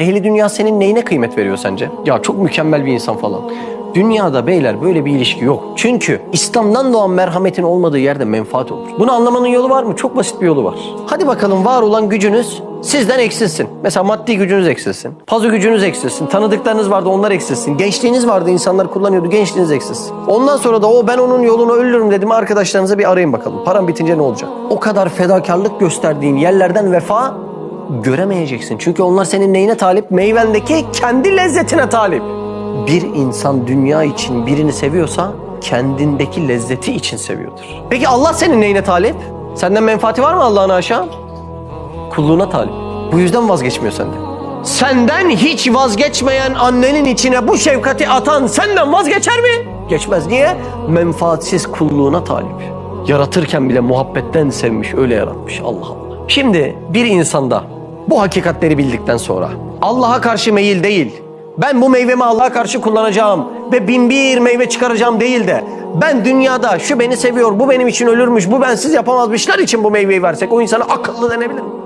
Ehli dünya senin neyine kıymet veriyor sence? Ya çok mükemmel bir insan falan. Dünyada beyler böyle bir ilişki yok. Çünkü İslam'dan doğan merhametin olmadığı yerde menfaat olur. Bunu anlamanın yolu var mı? Çok basit bir yolu var. Hadi bakalım var olan gücünüz sizden eksilsin. Mesela maddi gücünüz eksilsin. Pazu gücünüz eksilsin. Tanıdıklarınız vardı onlar eksilsin. Gençliğiniz vardı insanlar kullanıyordu gençliğiniz eksilsin. Ondan sonra da o ben onun yolunu ölürüm dedim arkadaşlarınıza bir arayın bakalım. Param bitince ne olacak? O kadar fedakarlık gösterdiğin yerlerden vefa göremeyeceksin. Çünkü onlar senin neyine talip? Meyvendeki kendi lezzetine talip. Bir insan dünya için birini seviyorsa kendindeki lezzeti için seviyordur. Peki Allah senin neyine talip? Senden menfaati var mı Allah'ın aşağı? Kulluğuna talip. Bu yüzden vazgeçmiyor senden. Senden hiç vazgeçmeyen annenin içine bu şefkati atan senden vazgeçer mi? Geçmez. Niye? Menfaatsiz kulluğuna talip. Yaratırken bile muhabbetten sevmiş, öyle yaratmış. Allah Allah. Şimdi bir insanda bu hakikatleri bildikten sonra Allah'a karşı meyil değil, ben bu meyvemi Allah'a karşı kullanacağım ve bin bir meyve çıkaracağım değil de ben dünyada şu beni seviyor, bu benim için ölürmüş, bu bensiz yapamazmışlar için bu meyveyi versek o insana akıllı denebilir mi?